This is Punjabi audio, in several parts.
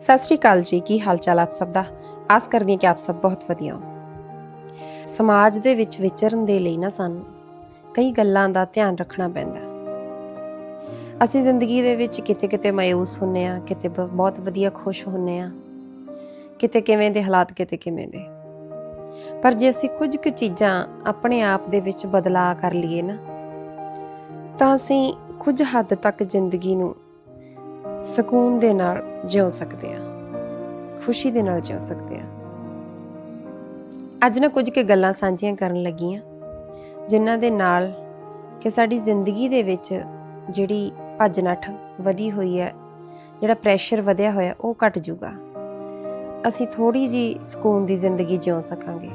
ਸਤਿ ਸ਼੍ਰੀ ਅਕਾਲ ਜੀ, ਕੀ ਹਾਲ ਚਾਲ ਆਪ ਸਭ ਦਾ? ਆਸ ਕਰਦੀ ਹਾਂ ਕਿ ਆਪ ਸਭ ਬਹੁਤ ਵਧੀਆ ਹੋ। ਸਮਾਜ ਦੇ ਵਿੱਚ ਵਿਚਰਨ ਦੇ ਲਈ ਨਾ ਸਾਨੂੰ ਕਈ ਗੱਲਾਂ ਦਾ ਧਿਆਨ ਰੱਖਣਾ ਪੈਂਦਾ। ਅਸੀਂ ਜ਼ਿੰਦਗੀ ਦੇ ਵਿੱਚ ਕਿਤੇ ਕਿਤੇ ਮਾਇੂਸ ਹੁੰਨੇ ਆ ਕਿਤੇ ਬ- ਬਹੁਤ ਵਧੀਆ ਖੁਸ਼ ਹੁੰਨੇ ਆ ਕਿਤੇ ਕਿਵੇਂ ਦੇ ਹਾਲਾਤ, ਕਿਤੇ ਕਿਵੇਂ ਦੇ। ਪਰ ਜੇ ਅਸੀਂ ਕੁਝ ਕੁ ਚੀਜ਼ਾਂ ਆਪਣੇ ਆਪ ਦੇ ਵਿੱਚ ਬਦਲਾਅ ਕਰ ਲਈਏ ਨਾ, ਤਾਂ ਅਸੀਂ ਕੁਝ ਹੱਦ ਤੱਕ ਜ਼ਿੰਦਗੀ ਨੂੰ ਸਕੂਨ ਦੇ ਨਾਲ ਜਿਉ ਸਕਦੇ ਆ ਖੁਸ਼ੀ ਦੇ ਨਾਲ ਜਿਉ ਸਕਦੇ ਆ ਅੱਜ ਨਾ ਕੁਝ ਕੁ ਗੱਲਾਂ ਸਾਂਝੀਆਂ ਕਰਨ ਲੱਗੀਆਂ, ਜਿਨ੍ਹਾਂ ਦੇ ਨਾਲ ਕਿ ਸਾਡੀ ਜ਼ਿੰਦਗੀ ਦੇ ਵਿੱਚ ਜਿਹੜੀ ਭੱਜ ਨੱਠ ਵਧੀ ਹੋਈ ਹੈ, ਜਿਹੜਾ ਪ੍ਰੈਸ਼ਰ ਵਧਿਆ ਹੋਇਆ, ਉਹ ਘਟ ਜਾਊਗਾ। ਅਸੀਂ ਥੋੜੀ ਜੀ ਸਕੂਨ ਦੀ ਜ਼ਿੰਦਗੀ ਜਿਉ ਸਕਾਂਗੇ।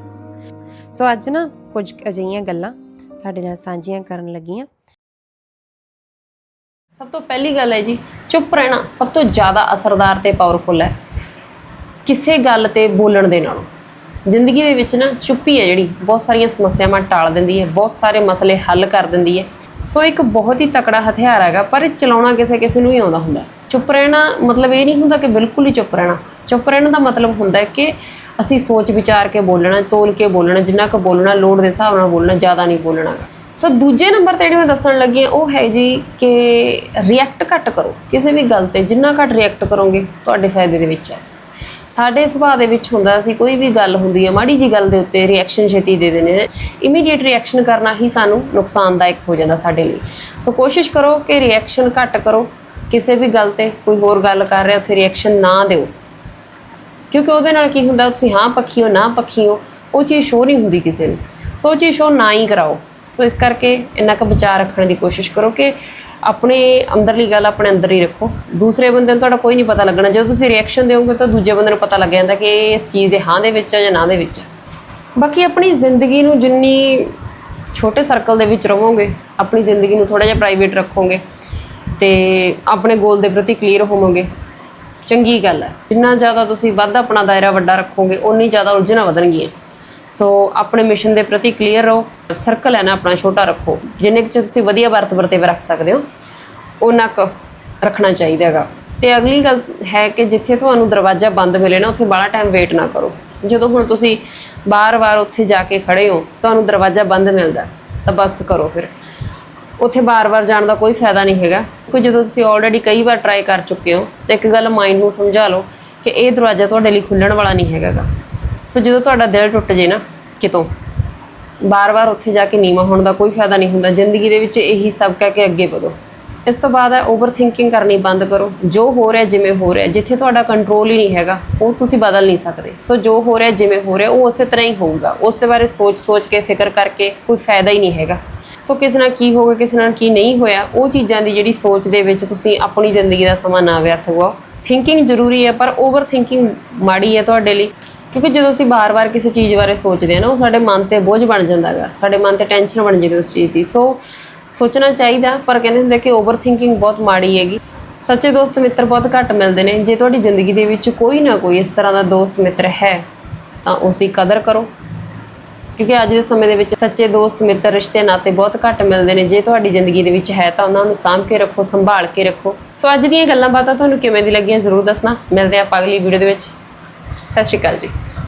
ਸੋ ਅੱਜ ਨਾ ਕੁਝ ਕੁ ਅਜਿਹੀਆਂ ਗੱਲਾਂ ਤੁਹਾਡੇ ਨਾਲ ਸਾਂਝੀਆਂ ਕਰਨ ਲੱਗੀਆਂ। ਸਭ ਤੋਂ ਪਹਿਲੀ ਗੱਲ ਹੈ ਜੀ, ਚੁੱਪ ਰਹਿਣਾ ਸਭ ਤੋਂ ਜ਼ਿਆਦਾ ਅਸਰਦਾਰ ਤੇ ਪਾਵਰਫੁਲ ਹੈ। ਕਿਸੇ ਗੱਲ ਤੇ ਬੋਲਣ ਦੇ ਨਾਲੋਂ। ਜ਼ਿੰਦਗੀ ਦੇ ਵਿੱਚ ਨਾ ਚੁੱਪੀ ਹੈ ਜਿਹੜੀ, ਬਹੁਤ ਸਾਰੀਆਂ ਸਮੱਸਿਆਵਾਂ ਟਾਲ ਦਿੰਦੀ ਹੈ, ਬਹੁਤ ਸਾਰੇ ਮਸਲੇ ਹੱਲ ਕਰ ਦਿੰਦੀ ਹੈ। ਸੋ ਇੱਕ ਬਹੁਤ ਹੀ ਤਕੜਾ ਹਥਿਆਰ ਹੈਗਾ, ਪਰ ਚਲਾਉਣਾ ਕਿਸੇ ਕਿਸੇ ਨੂੰ ਹੀ ਆਉਂਦਾ ਹੁੰਦਾ ਚੁੱਪ ਰਹਿਣਾ ਮਤਲਬ ਇਹ ਨਹੀਂ ਹੁੰਦਾ ਕਿ ਬਿਲਕੁਲ ਹੀ ਚੁੱਪ ਰਹਿਣਾ। ਚੁੱਪ ਰਹਿਣ ਦਾ ਮਤਲਬ ਹੁੰਦਾ ਹੈ ਕਿ ਅਸੀਂ ਸੋਚ ਵਿਚਾਰ ਕੇ ਬੋਲਣਾ, ਤੋਲ ਕੇ ਬੋਲਣਾ, ਜਿੰਨਾ ਕੁ ਬੋਲਣਾ, ਲੋੜ ਦੇ ਹਿਸਾਬ ਨਾਲ ਬੋਲਣਾ, ਜ਼ਿਆਦਾ ਨਹੀਂ ਬੋਲਣਾਗਾ ਸੋ ਦੂਜੇ ਨੰਬਰ ਤੇ ਜਿਹੜੀ ਮੈਂ ਦੱਸਣ ਲੱਗੀ ਹਾਂ, ਉਹ ਹੈ ਜੀ ਕਿ ਰਿਐਕਟ ਘੱਟ ਕਰੋ। ਕਿਸੇ ਵੀ ਗੱਲ ਤੇ ਜਿੰਨਾ ਘੱਟ ਰਿਐਕਟ ਕਰੋਗੇ, ਤੁਹਾਡੇ ਫਾਇਦੇ ਦੇ ਵਿੱਚ ਹੈ। ਸਾਡੇ ਸੁਭਾਅ ਦੇ ਵਿੱਚ ਹੁੰਦਾ ਸੀ, ਕੋਈ ਵੀ ਗੱਲ ਹੁੰਦੀ ਹੈ, ਮਾੜੀ ਜੀ ਗੱਲ ਦੇ ਉੱਤੇ ਰਿਐਕਸ਼ਨ ਛੇਤੀ ਦੇ ਦਿੰਦੇ ਨੇ। ਇਮੀਡੀਏਟ ਰਿਐਕਸ਼ਨ ਕਰਨਾ ਹੀ ਸਾਨੂੰ ਨੁਕਸਾਨਦਾਇਕ ਹੋ ਜਾਂਦਾ ਸਾਡੇ ਲਈ। ਸੋ ਕੋਸ਼ਿਸ਼ ਕਰੋ ਕਿ ਰਿਐਕਸ਼ਨ ਘੱਟ ਕਰੋ। ਕਿਸੇ ਵੀ ਗੱਲ ਤੇ ਕੋਈ ਹੋਰ ਗੱਲ ਕਰ ਰਿਹਾ, ਉੱਥੇ ਰਿਐਕਸ਼ਨ ਨਾ ਦਿਓ। ਕਿਉਂਕਿ ਉਹਦੇ ਨਾਲ ਕੀ ਹੁੰਦਾ, ਤੁਸੀਂ ਹਾਂ ਪੱਖੀ ਹੋ, ਨਾ ਪੱਖੀ ਹੋ, ਉਹ ਚੀਜ਼ ਸ਼ੋ ਨਹੀਂ ਹੁੰਦੀ ਕਿਸੇ ਨੂੰ। ਸੋ ਉਹ ਚੀਜ਼ ਸ਼ੋ ਨਾ ਹੀ ਕਰਾਓ। ਸੋ ਇਸ ਕਰਕੇ ਇੰਨਾ ਕੁ ਵਿਚਾਰ ਰੱਖਣ ਦੀ ਕੋਸ਼ਿਸ਼ ਕਰੋ ਕਿ ਆਪਣੇ ਅੰਦਰਲੀ ਗੱਲ ਆਪਣੇ ਅੰਦਰ ਹੀ ਰੱਖੋ। ਦੂਸਰੇ ਬੰਦੇ ਨੂੰ ਤੁਹਾਡਾ ਕੋਈ ਨਹੀਂ ਪਤਾ ਲੱਗਣਾ। ਜਦੋਂ ਤੁਸੀਂ ਰਿਐਕਸ਼ਨ ਦਿਓਗੇ ਤਾਂ ਦੂਜੇ ਬੰਦੇ ਨੂੰ ਪਤਾ ਲੱਗ ਜਾਂਦਾ ਕਿ ਇਸ ਚੀਜ਼ ਦੇ ਹਾਂ ਦੇ ਵਿੱਚ ਹੈ ਜਾਂ ਨਾ ਦੇ ਵਿੱਚ ਬਾਕੀ ਆਪਣੀ ਜ਼ਿੰਦਗੀ ਨੂੰ ਜਿੰਨੀ ਛੋਟੇ ਸਰਕਲ ਦੇ ਵਿੱਚ ਰਹੋਗੇ, ਆਪਣੀ ਜ਼ਿੰਦਗੀ ਨੂੰ ਥੋੜਾ ਜਿਹਾ ਪ੍ਰਾਈਵੇਟ ਰੱਖੋਗੇ ਤੇ ਆਪਣੇ ਗੋਲ ਦੇ ਪ੍ਰਤੀ ਕਲੀਅਰ ਹੋਵੋਗੇ। ਚੰਗੀ ਗੱਲ ਹੈ। ਜਿੰਨਾ ਜ਼ਿਆਦਾ ਤੁਸੀਂ ਵੱਧ ਆਪਣਾ ਦਾਇਰਾ ਵੱਡਾ ਰੱਖੋਗੇ ਉਨੀ ਜ਼ਿਆਦਾ ਉਲਝਣਾਂ ਵਧਣਗੀਆਂ। ਸੋ ਆਪਣੇ ਮਿਸ਼ਨ ਦੇ ਪ੍ਰਤੀ ਕਲੀਅਰ ਰਹੋ ਸਰਕਲ ਹੈ ਨਾ ਆਪਣਾ ਛੋਟਾ ਰੱਖੋ। ਜਿੰਨੇ ਕੁ ਤੁਸੀਂ ਵਧੀਆ ਵਰਤ ਵਰਤੇਵੇ ਰੱਖ ਸਕਦੇ ਹੋ ਉਹਨਾਂ ਕੁ ਰੱਖਣਾ ਚਾਹੀਦਾ ਹੈਗਾ। ਤੇ ਅਗਲੀ ਗੱਲ ਹੈ ਕਿ ਜਿੱਥੇ ਤੁਹਾਨੂੰ ਦਰਵਾਜ਼ਾ ਬੰਦ ਮਿਲੇ ਨਾ, ਉੱਥੇ ਬਾਹਲਾ ਟਾਈਮ ਵੇਟ ਨਾ ਕਰੋ। ਜਦੋਂ ਹੁਣ ਤੁਸੀਂ ਬਾਰ-ਬਾਰ ਉੱਥੇ ਜਾ ਕੇ ਖੜੇ ਹੋ, ਤੁਹਾਨੂੰ ਦਰਵਾਜ਼ਾ ਬੰਦ ਮਿਲਦਾ ਤਾਂ ਬਸ ਕਰੋ ਫਿਰ। ਉੱਥੇ ਬਾਰ-ਬਾਰ ਜਾਣ ਦਾ ਕੋਈ ਫਾਇਦਾ ਨਹੀਂ ਹੈਗਾ, ਕਿਉਂਕਿ ਜਦੋਂ ਤੁਸੀਂ ਆਲਰੇਡੀ ਕਈ ਵਾਰ ਟਰਾਈ ਕਰ ਚੁੱਕੇ ਹੋ, ਤਾਂ ਇੱਕ ਗੱਲ ਮਾਈਂਡ ਨੂੰ ਸਮਝਾ ਲਓ ਕਿ ਇਹ ਦਰਵਾਜ਼ਾ ਤੁਹਾਡੇ ਲਈ ਖੁੱਲਣ ਵਾਲਾ ਨਹੀਂ ਹੈਗਾਗਾ ਸੋ ਜਦੋਂ ਤੁਹਾਡਾ ਦਿਲ ਟੁੱਟ ਜੇ ਨਾ ਕਿਤੋਂ, ਬਾਰ-ਬਾਰ ਉੱਥੇ ਜਾ ਕੇ ਨੀਵਾ ਹੋਣ ਦਾ ਕੋਈ ਫਾਇਦਾ ਨਹੀਂ ਹੁੰਦਾ, ਜ਼ਿੰਦਗੀ ਦੇ ਵਿੱਚ ਇਹੀ ਸਭ ਕਹਿ ਕੇ ਅੱਗੇ ਵਧੋ। ਇਸ ਤੋਂ ਬਾਅਦ ਹੈ ਓਵਰ ਥਿੰਕਿੰਗ ਕਰਨੀ ਬੰਦ ਕਰੋ। ਜੋ ਹੋ ਰਿਹਾ ਜਿਵੇਂ ਹੋ ਰਿਹਾ, ਜਿੱਥੇ ਤੁਹਾਡਾ ਕੰਟਰੋਲ ਹੀ ਨਹੀਂ ਹੈਗਾ, ਉਹ ਤੁਸੀਂ ਬਦਲ ਨਹੀਂ ਸਕਦੇ। ਸੋ ਜੋ ਹੋ ਰਿਹਾ ਜਿਵੇਂ ਹੋ ਰਿਹਾ, ਉਹ ਉਸੇ ਤਰ੍ਹਾਂ ਹੀ ਹੋਊਗਾ। ਉਸ ਦੇ ਬਾਰੇ ਸੋਚ-ਸੋਚ ਕੇ, ਫਿਕਰ ਕਰਕੇ ਕੋਈ ਫਾਇਦਾ ਹੀ ਨਹੀਂ ਹੈਗਾ। ਸੋ ਕਿਸੇ ਨਾਲ ਕੀ ਹੋਗਾ ਕਿਸੇ ਨਾਲ ਕੀ ਨਹੀਂ ਹੋਇਆ, ਉਹ ਚੀਜ਼ਾਂ ਦੀ ਜਿਹੜੀ ਸੋਚ ਦੇ ਵਿੱਚ ਤੁਸੀਂ ਆਪਣੀ ਜ਼ਿੰਦਗੀ ਦਾ ਸਮਾਂ ਨਾ ਵਿਅਰਥ ਕਰੋ ਥਿੰਕਿੰਗ ਜ਼ਰੂਰੀ ਹੈ, ਪਰ ਓਵਰ ਥਿੰਕਿੰਗ ਮਾੜੀ ਹੈ ਤੁਹਾਡੇ ਲਈ। ਕਿਉਂਕਿ ਜਦੋਂ ਅਸੀਂ ਬਾਰ-ਬਾਰ ਕਿਸੇ ਚੀਜ਼ ਬਾਰੇ ਸੋਚਦੇ ਹਾਂ ਨਾ, ਉਹ ਸਾਡੇ ਮਨ ਤੇ ਬੋਝ ਬਣ ਜਾਂਦਾ ਹੈਗਾ। ਸਾਡੇ ਮਨ ਤੇ ਟੈਨਸ਼ਨ ਬਣ ਜਾਂਦੀ ਉਸ ਚੀਜ਼ ਦੀ। ਸੋ ਸੋਚਣਾ ਚਾਹੀਦਾ, ਪਰ ਕਹਿੰਦੇ ਹੁੰਦੇ ਕਿ ਓਵਰ ਥਿੰਕਿੰਗ ਬਹੁਤ ਮਾੜੀ ਹੈਗੀ। ਸੱਚੇ ਦੋਸਤ ਮਿੱਤਰ ਬਹੁਤ ਘੱਟ ਮਿਲਦੇ ਨੇ। ਜੇ ਤੁਹਾਡੀ ਜ਼ਿੰਦਗੀ ਦੇ ਵਿੱਚ ਕੋਈ ਨਾ ਕੋਈ ਇਸ ਤਰ੍ਹਾਂ ਦਾ ਦੋਸਤ ਮਿੱਤਰ ਹੈ, ਤਾਂ ਉਸ ਦੀ ਕਦਰ ਕਰੋ। ਕਿਉਂਕਿ ਅੱਜ ਦੇ ਸਮੇਂ ਦੇ ਵਿੱਚ ਸੱਚੇ ਦੋਸਤ ਮਿੱਤਰ ਰਿਸ਼ਤੇ ਨਾਤੇ ਬਹੁਤ ਘੱਟ ਮਿਲਦੇ ਨੇ। ਜੇ ਤੁਹਾਡੀ ਜ਼ਿੰਦਗੀ ਦੇ ਵਿੱਚ ਹੈ, ਤਾਂ ਉਹਨਾਂ ਨੂੰ ਸਾਂਭ ਕੇ ਰੱਖੋ, ਸੰਭਾਲ ਕੇ ਰੱਖੋ। ਸੋ ਅੱਜ ਦੀਆਂ ਗੱਲਾਂ ਬਾਤਾਂ ਤੁਹਾਨੂੰ ਕਿਵੇਂ ਦੀ ਲੱਗੀਆਂ, ਜ਼ਰੂਰ ਦੱਸਣਾ। ਮਿਲਦੇ ਹਾਂ ਆਪਾਂ ਅਗਲੀ ਵੀਡੀਓ ਦੇ ਵਿੱਚ। ਸਤਿ ਸ਼੍ਰੀ ਅਕਾਲ ਜੀ।